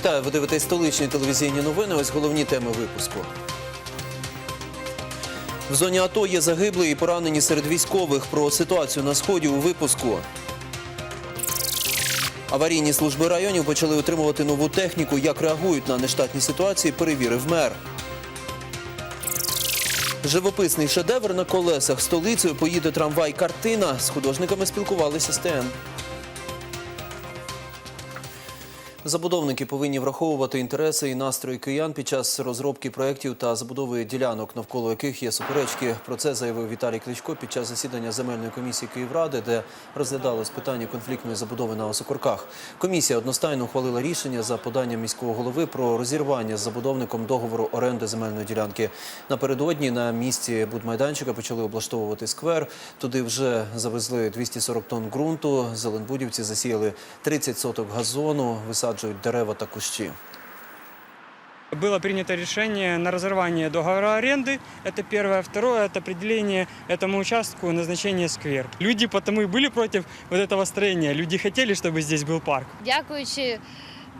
Вітаю, ви дивитесь столичні телевізійні новини. Ось головні теми випуску. В зоні АТО є загиблі і поранені серед військових. Про ситуацію на сході у випуску. Аварійні служби районів почали отримувати нову техніку. Як реагують на нештатні ситуації, перевірив мер. Живописний шедевр на колесах. Столицею поїде трамвай картина. З художниками спілкувалися з. Забудовники повинні враховувати інтереси і настрої киян під час розробки проєктів та забудови ділянок, навколо яких є суперечки. Про це заявив Віталій Кличко під час засідання земельної комісії Київради, де розглядалось питання конфліктної забудови на Осокорках. Комісія одностайно ухвалила рішення за поданням міського голови про розірвання з забудовником договору оренди земельної ділянки. Напередодні на місці будмайданчика почали облаштовувати сквер. Туди вже завезли 240 тонн ґрунту. Зеленбудівці засіяли 30 соток газону, висаджують дерева та кущі. Было принято решение на разорвание договора аренды. Это первое. Второе – это определение этому участку назначения сквер. Люди потому и были против вот этого строения. Люди хотели, чтобы здесь был парк. дякуючи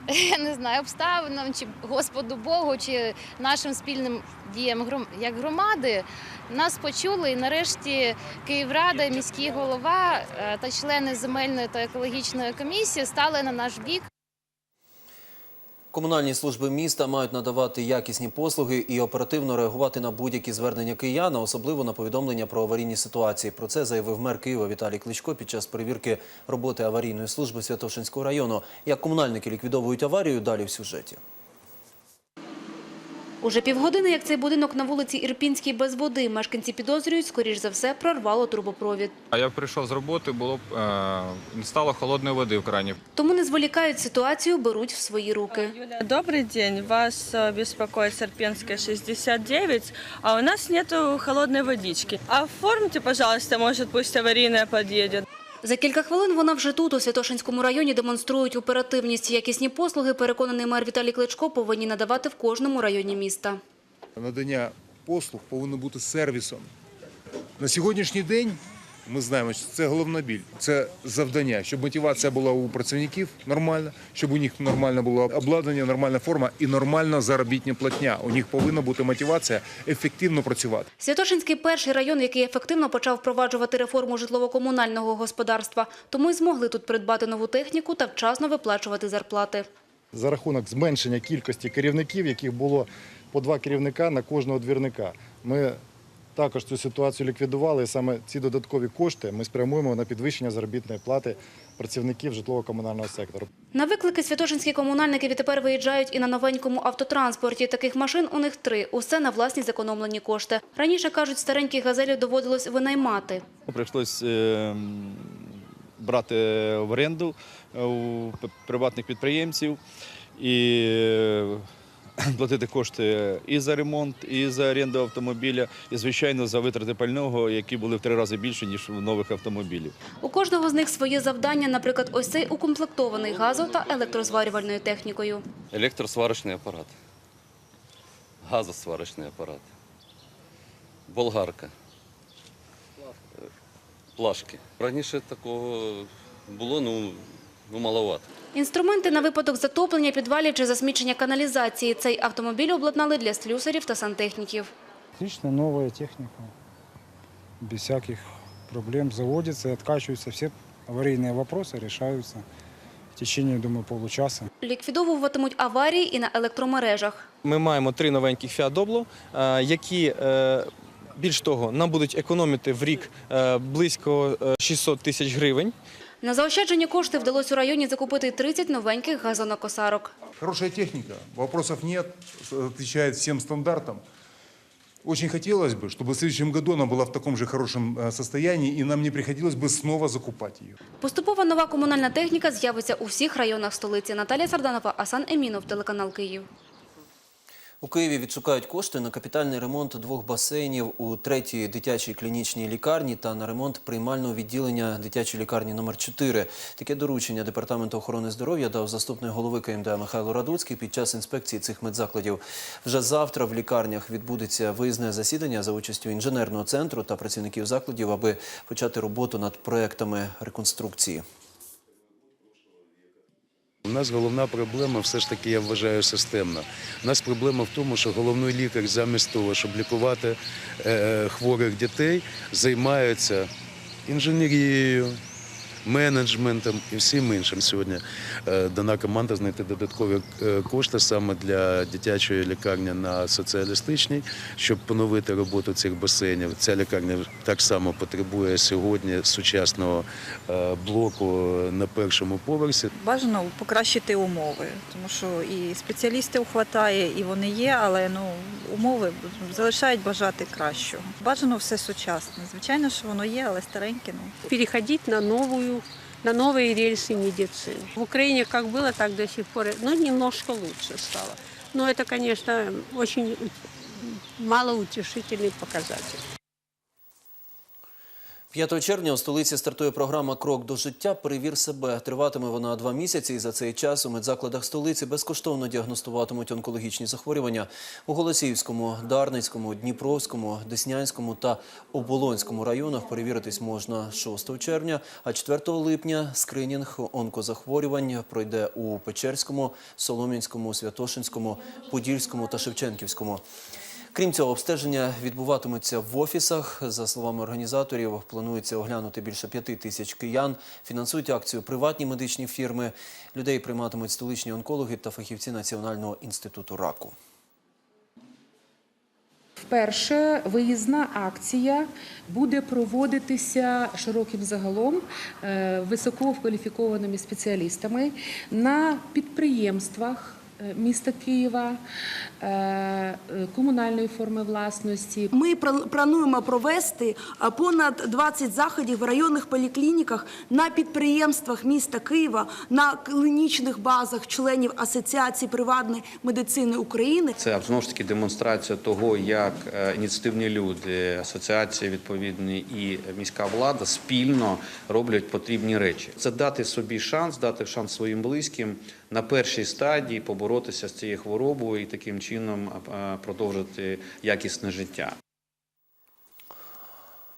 я не знаю обставинам, чи Господу Богу, чи нашим спільним діям гром- як громади, нас почули і нарешті Київрада, міський голова е, та члени земельної та екологічної комісії стали на наш бік. Комунальні служби міста мають надавати якісні послуги і оперативно реагувати на будь-які звернення кияна, особливо на повідомлення про аварійні ситуації. Про це заявив мер Києва Віталій Кличко під час перевірки роботи аварійної служби Святошинського району. Як комунальники ліквідовують аварію, далі в сюжеті. Уже півгодини, як цей будинок на вулиці Ірпінській без води, мешканці підозрюють, скоріш за все, прорвало трубопровід. А я прийшов з роботи, було б, е, не стало холодної води в крані. Тому не зволікають ситуацію, беруть в свої руки. Добрый день. Вас э, беспокоит Серпенская 69, а у нас нету холодной водички. Оформьте, пожалуйста, может, пусть аварийная подъедет. За кілька хвилин вона вже тут, у Святошинському районі, демонструють оперативність. Якісні послуги, переконаний мер Віталій Кличко, повинні надавати в кожному районі міста. надання послуг повинно бути сервісом. На сьогоднішній день ми знаємо, що це головна біль, це завдання, щоб мотивація була у працівників нормальна, щоб у них нормально було обладнання, нормальна форма і нормальна заробітня платня. У них повинна бути мотивація ефективно працювати. Святошинський – перший район, який ефективно почав впроваджувати реформу житлово-комунального господарства. Тому й змогли тут придбати нову техніку та вчасно виплачувати зарплати. за рахунок зменшення кількості керівників, яких було по два керівника на кожного двірника. Ми також цю ситуацію ліквідували, і саме ці додаткові кошти ми спрямуємо на підвищення заробітної плати працівників житлово-комунального сектору. На виклики святошинські комунальники відтепер виїжджають і на новенькому автотранспорті. Таких машин у них три. Усе на власні зекономлені кошти. Раніше, кажуть, старенькі газелі доводилось винаймати. Прийшлось е, брати в оренду е, у приватних підприємців і е, платити кошти і за ремонт, і за оренду автомобіля, і, звичайно, за витрати пального, які були в три рази більше, ніж у нових автомобілів. У кожного з них своє завдання, наприклад, ось цей укомплектований газо- та електрозварювальною технікою. Електросварочний апарат, газосварочний апарат, болгарка, плашки. Раніше такого було ну, ну маловато. Інструменти на випадок затоплення підвалів чи засмічення каналізації. Цей автомобіль обладнали для слюсарів та сантехніків. Отлично, новая техника. Без всяких проблем заводится и откачиваются. Все аварийные вопросы решаются в течение, думаю, получаса. Ліквідовуватимуть аварії і на електромережах. Ми маємо три новеньких Fiat Doblo, е, які е, більш того нам будуть економити в рік е, близько е, 600 тисяч гривень. На заощаджені кошти вдалося у районі закупити 30 новеньких газонокосарок. Хорошая техника, вопросов нет, отвечает всем стандартам. Очень хотелось бы, чтобы в следующем году она была в таком же хорошем э, состоянии, и нам не приходилось бы снова закупать ее. Поступова нова комунальна техніка з'явиться у всіх районах столиці. Наталія Сарданова, Асан Емінов, телеканал Київ. У Києві відшукають кошти на капітальний ремонт двох басейнів у третій дитячій клінічній лікарні та на ремонт приймального відділення дитячої лікарні номер 4 Таке доручення Департаменту охорони здоров'я дав заступник голови КМДА Михайло Радуцький під час інспекції цих медзакладів. Вже завтра в лікарнях відбудеться виїзне засідання за участю інженерного центру та працівників закладів, аби почати роботу над проектами реконструкції. Нас головна проблема все ж таки, я вважаю, системна. У нас проблема в тому, що головний лікар замість того, щоб лікувати е, хворих дітей, займається інженерією, менеджментом і всім іншим. Сьогодні е, дана команда знайти додаткові е, кошти саме для дитячої лікарні на соціалістичній, щоб поновити роботу цих басейнів. Ця лікарня так само потребує сьогодні сучасного е, блоку на першому поверсі. Бажано покращити умови, тому що і спеціалістів вистачає, і вони є, але ну умови залишають бажати кращого. Бажано все сучасне. Звичайно, що воно є, але стареньке. Ну переходить на новую, на новые рельсы медицины. В Украине как было, так до сих пор, ну, немножко лучше стало. Но это, конечно, очень малоутешительный показатель. 5 червня у столиці стартує програма Крок до життя. Перевір себе. Триватиме вона два місяці, і за цей час у медзакладах столиці безкоштовно діагностуватимуть онкологічні захворювання у Голосіївському, Дарницькому, Дніпровському, Деснянському та Оболонському районах. Перевіритись можна 6 червня, а 4 липня скринінг онкозахворювань пройде у Печерському, Солом'янському, Святошинському, Подільському та Шевченківському. Крім цього, обстеження відбуватимуться в офісах. За словами організаторів, планується оглянути більше п'яти тисяч киян. Фінансують акцію приватні медичні фірми. Людей прийматимуть столичні онкологи та фахівці Національного інституту раку. Вперше виїзна акція буде проводитися широким загалом е, висококваліфікованими спеціалістами на підприємствах міста Києва, е, е, комунальної форми власності, Ми плануємо провести понад 20 заходів в районних поліклініках на підприємствах міста Києва, на клінічних базах членів Асоціації приватної медицини України. Це знову ж таки демонстрація того, як е, ініціативні люди, асоціації відповідні і міська влада спільно роблять потрібні речі. Це дати собі шанс, дати шанс своїм близьким на першій стадії поборотися з цією хворобою і таким чином продовжити якісне життя.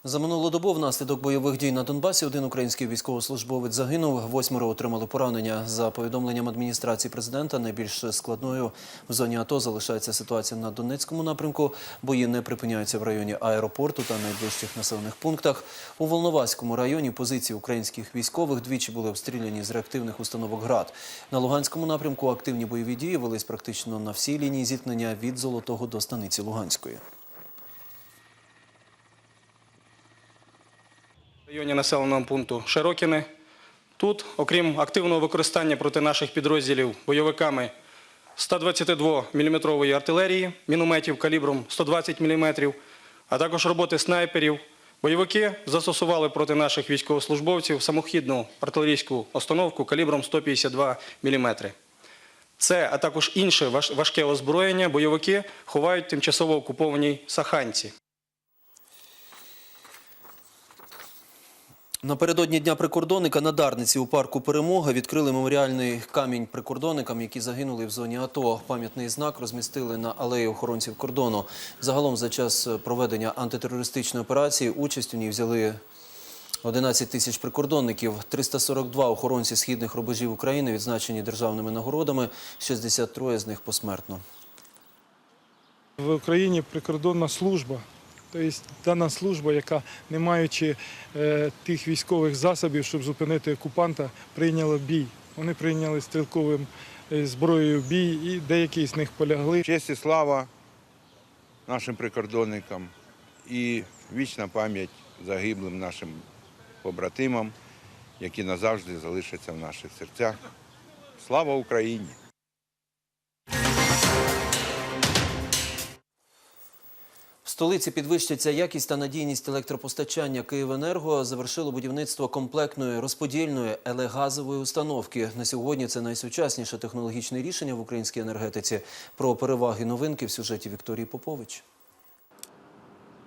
За минулу добу внаслідок бойових дій на Донбасі один український військовослужбовець загинув, восьмеро отримали поранення. За повідомленням адміністрації президента, найбільш складною в зоні АТО залишається ситуація на Донецькому напрямку. Бої не припиняються в районі аеропорту та найближчих населених пунктах. У Волноваському районі позиції українських військових двічі були обстріляні з реактивних установок ГРАД. На Луганському напрямку активні бойові дії велись практично на всій лінії зіткнення від Золотого до станиці Луганської. Районі населеного пункту Широкіне. Тут, окрім активного використання проти наших підрозділів бойовиками 122 мм артилерії, мінометів калібром 120 мм, а також роботи снайперів, бойовики застосували проти наших військовослужбовців самохідну артилерійську установку калібром 152 мм. Це, а також інше важке озброєння бойовики ховають тимчасово окупованій Саханці. Напередодні Дня прикордонника на Дарниці у парку Перемога відкрили меморіальний камінь прикордонникам, які загинули в зоні АТО. Пам'ятний знак розмістили на алеї охоронців кордону. Загалом за час проведення антитерористичної операції участь у ній взяли 11 тисяч прикордонників, 342 охоронці східних рубежів України відзначені державними нагородами, 63 з них посмертно. В Україні прикордонна служба, тобто дана служба, яка, не маючи е, тих військових засобів, щоб зупинити окупанта, прийняла бій. Вони прийняли стрілковим е, зброєю бій, і деякі з них полягли. Честь і слава нашим прикордонникам і вічна пам'ять загиблим нашим побратимам, які назавжди залишаться в наших серцях. Слава Україні! Столиці підвищиться якість та надійність електропостачання. «Київенерго» завершило будівництво комплектної розподільної елегазової установки. На сьогодні це найсучасніше технологічне рішення в українській енергетиці. Про переваги новинки в сюжеті Вікторії Попович.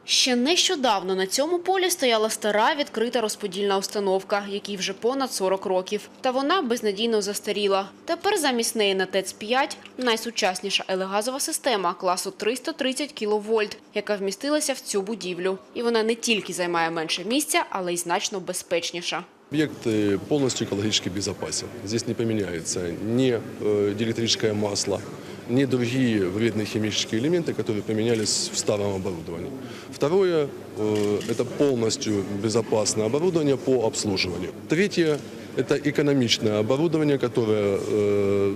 Ще нещодавно на цьому полі стояла стара відкрита розподільна установка, якій вже понад 40 років. Та вона безнадійно застаріла. Тепер замість неї на ТЕЦ-5 найсучасніша елегазова система класу 330 кВт, яка вмістилася в цю будівлю. І вона не тільки займає менше місця, але й значно безпечніша. Объект э, полностью экологически безопасен. Здесь не поменяется ни э, диэлектрическое масло, ни другие вредные химические элементы, которые поменялись в старом оборудовании. Второе э, – это полностью безопасное оборудование по обслуживанию. Третье – это экономичное оборудование, которое э,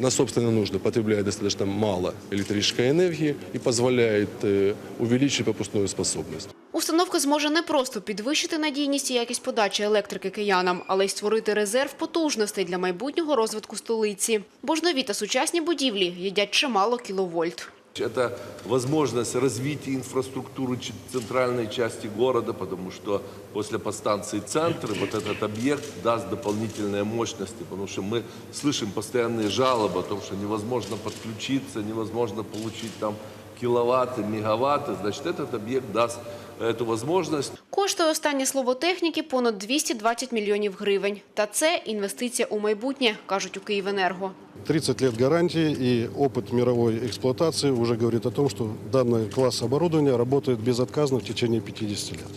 на собственные нужды потребляет достаточно мало электрической энергии и позволяет э, увеличить пропускную способность. Установка зможе не просто підвищити надійність і якість подачі електрики киянам, але й створити резерв потужностей для майбутнього розвитку столиці. Бо ж нові та сучасні будівлі їдять чимало кіловольт. Это возможность развития инфраструктуры ч- центральной части города, потому что после подстанции центр вот этот объект даст дополнительные мощности, потому что мы слышим постоянные жалобы о том, что невозможно подключиться, невозможно получить там киловатты, мегаватты. Значит, этот объект даст эту возможность. Коштує останнє слово техніки понад 220 мільйонів гривень. Та це інвестиція у майбутнє, кажуть у Київенерго. 30 лет гарантии и опыт мировой эксплуатации уже говорит о том, что данный класс оборудования работает безотказно в течение 50 лет.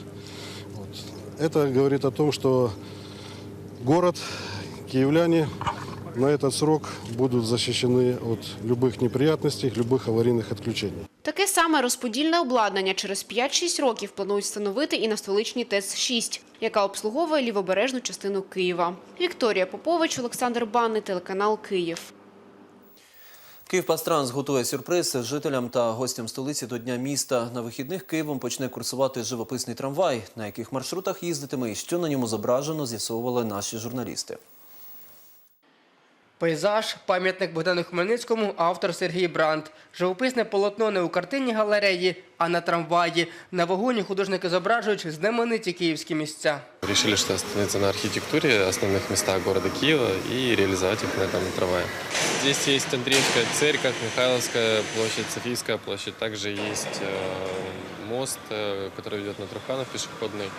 Вот. Это говорит о том, что город, киевляне на этот срок будут защищены от любых неприятностей, любых аварийных отключений. Таке саме розподільне обладнання через 5-6 років планують встановити і на столичній ТЕЦ-6, яка обслуговує лівобережну частину Києва. Вікторія Попович, Олександр Банний, телеканал Київ. Київпастранс готує сюрприз жителям та гостям столиці до Дня міста. На вихідних Києвом почне курсувати живописний трамвай. На яких маршрутах їздитиме і що на ньому зображено, з'ясовували наші журналісти. Пейзаж, пам'ятник Богдану Хмельницькому, автор Сергій Бранд. Живописне полотно не у картинній галереї, а на трамваї. На вагоні художники зображують знамениті київські місця. Решили, что остановиться на архитектуре, основных местах города Киева и реализовать их на этом трамвае. Здесь есть Андреевская церковь, Михайловская площадь, Софийская площадь. Также есть э, мост, э, который ведет на Труханов пешеходный.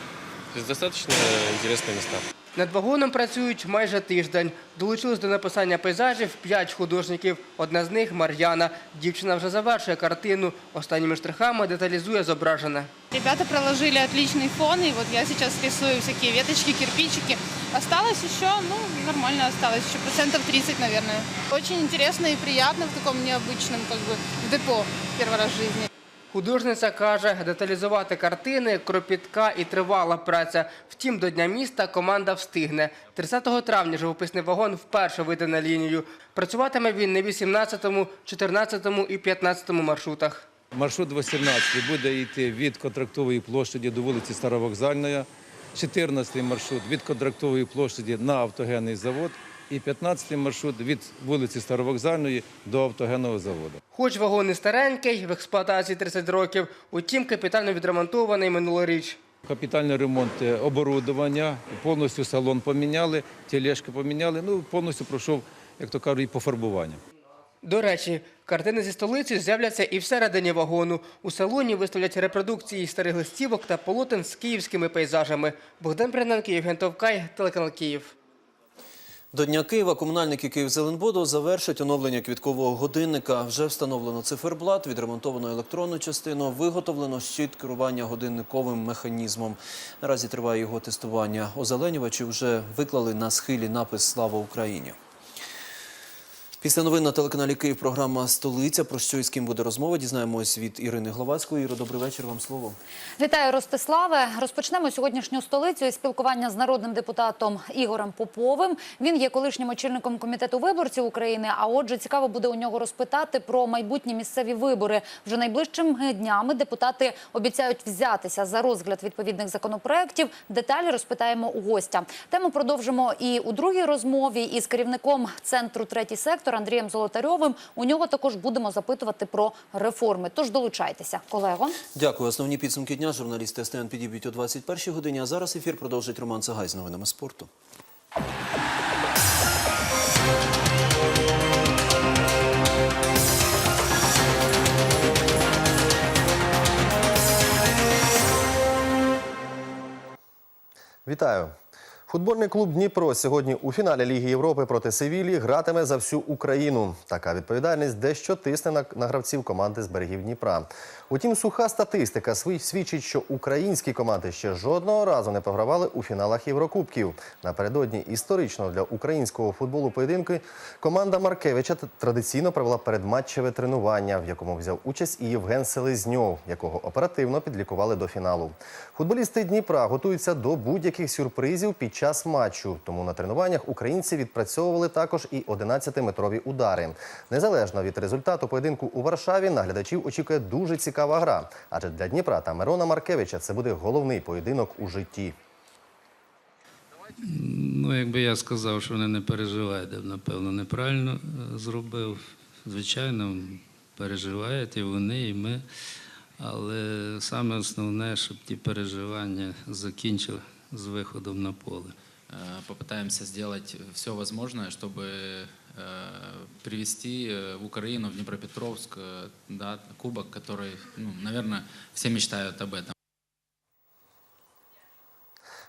То есть достаточно интересные места. Над вагоном працюють майже тиждень. Долучились до написання пейзажів п'ять художників. Одна з них Мар'яна. Дівчина вже завершує картину. Останніми штрихами деталізує зображене. Ребята проложили отличный фон, и вот я сейчас рисую всякие веточки, кирпичики. Осталось еще, ну, нормально осталось, еще процентов 30, наверное. Очень интересно и приятно в таком необычном, как бы, в депо первый раз в жизни. Художниця каже, деталізувати картини – кропітка і тривала праця. Втім, до Дня міста команда встигне. 30 травня живописний вагон вперше вийде на лінію. Працюватиме він на 18, 14 і 15 маршрутах. Маршрут 18 буде йти від контрактової площаді до вулиці Старовокзальної, 14 маршрут від контрактової площаді на автогенний завод і 15 маршрут від вулиці Старовокзальної до автогенного заводу. Хоч вагон і старенький, в експлуатації 30 років, утім капітально відремонтований минулоріч. Капітальний ремонт е, оборудовання, повністю салон поміняли, тележки поміняли, ну повністю пройшов, як то кажуть, і пофарбування. До речі, картини зі столиці з'являться і всередині вагону. У салоні виставлять репродукції старих листівок та полотен з київськими пейзажами. Богдан Бриненко, Євген Товкай, телеканал Київ. До Дня Києва комунальники Київзеленбуду завершать оновлення квіткового годинника. Вже встановлено циферблат, відремонтовано електронну частину, виготовлено щит керування годинниковим механізмом. Наразі триває його тестування. Озеленювачі вже виклали на схилі напис Слава Україні. Після новин на телеканалі Київ програма Столиця. Про що і з ким буде розмова? Дізнаємось від Ірини Главацької. Іро, добрий вечір. Вам слово. Вітаю, Ростиславе. Розпочнемо сьогоднішню столицю із спілкування з народним депутатом Ігорем Поповим. Він є колишнім очільником комітету виборців України. А отже, цікаво буде у нього розпитати про майбутні місцеві вибори. Вже найближчими днями депутати обіцяють взятися за розгляд відповідних законопроєктів. Деталі розпитаємо у гостя. Тему продовжимо і у другій розмові із керівником центру третій сектор Андрієм Золотарьовим. У нього також будемо запитувати про реформи. Тож долучайтеся, колего. Дякую. Основні підсумки дня журналісти СТН підіб'ють о 21-й годині. А зараз ефір продовжить Роман Цагай з новинами спорту. Вітаю! Футбольний клуб Дніпро сьогодні у фіналі Ліги Європи проти Севілі гратиме за всю Україну. Така відповідальність дещо тисне на, гравців команди з берегів Дніпра. Утім, суха статистика свідчить, що українські команди ще жодного разу не програвали у фіналах Єврокубків. Напередодні історичного для українського футболу поєдинки команда Маркевича традиційно провела передматчеве тренування, в якому взяв участь і Євген Селезньов, якого оперативно підлікували до фіналу. Футболісти Дніпра готуються до будь-яких сюрпризів під час матчу. Тому на тренуваннях українці відпрацьовували також і 11-метрові удари. Незалежно від результату поєдинку у Варшаві, наглядачів очікує дуже цікава гра. Адже для Дніпра та Мирона Маркевича це буде головний поєдинок у житті. Ну, якби я сказав, що вони не переживають, я б, напевно, неправильно е, зробив. Звичайно, переживають і вони, і ми. Але саме основне, щоб ті переживання закінчили з виходом на поле. Э, Попытаемся сделать все возможное, чтобы э, привести э, в Украину, в Днепропетровск, да, кубок, который, ну, наверное, все мечтают об этом.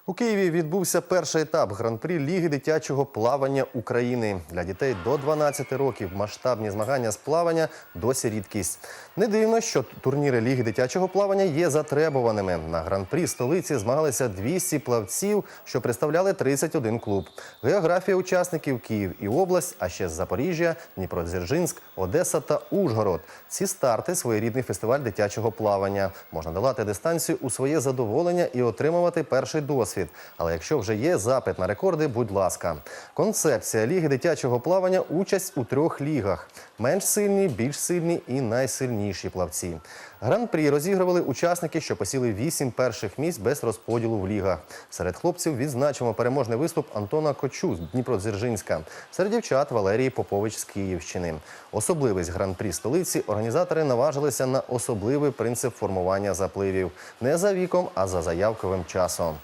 У Києві відбувся перший етап гран-прі Ліги дитячого плавання України. Для дітей до 12 років масштабні змагання з плавання досі рідкість. Не дивно, що турніри Ліги дитячого плавання є затребуваними. На гран-прі столиці змагалися 200 плавців, що представляли 31 клуб. Географія учасників Київ і область, а ще з Запоріжжя, Дніпродзержинськ, Одеса та Ужгород. Ці старти своєрідний фестиваль дитячого плавання. Можна долати дистанцію у своє задоволення і отримувати перший досвід. Але якщо вже є запит на рекорди, будь ласка. Концепція ліги дитячого плавання участь у трьох лігах: менш сильні, більш сильні і найсильніші плавці. Гран-прі розігрували учасники, що посіли вісім перших місць без розподілу в лігах. Серед хлопців відзначимо переможний виступ Антона Кочу з Дніпродзержинська. Серед дівчат Валерії Попович з Київщини. Особливість гран-прі столиці організатори наважилися на особливий принцип формування запливів не за віком, а за заявковим часом.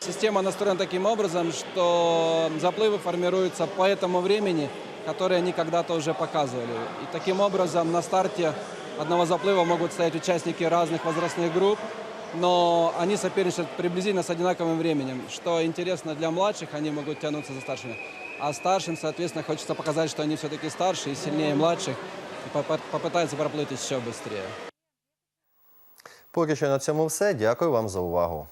Система настроена таким образом, что заплывы формируются по этому времени, которое они когда-то уже показывали. И таким образом на старте одного заплыва могут стоять участники разных возрастных групп, но они соперничают приблизительно с одинаковым временем. Что интересно для младших, они могут тянуться за старшими. А старшим, соответственно, хочется показать, что они все-таки старше и сильнее младших, и попа- попытаются проплыть еще быстрее. Поки що на цьому все. Дякую вам за увагу.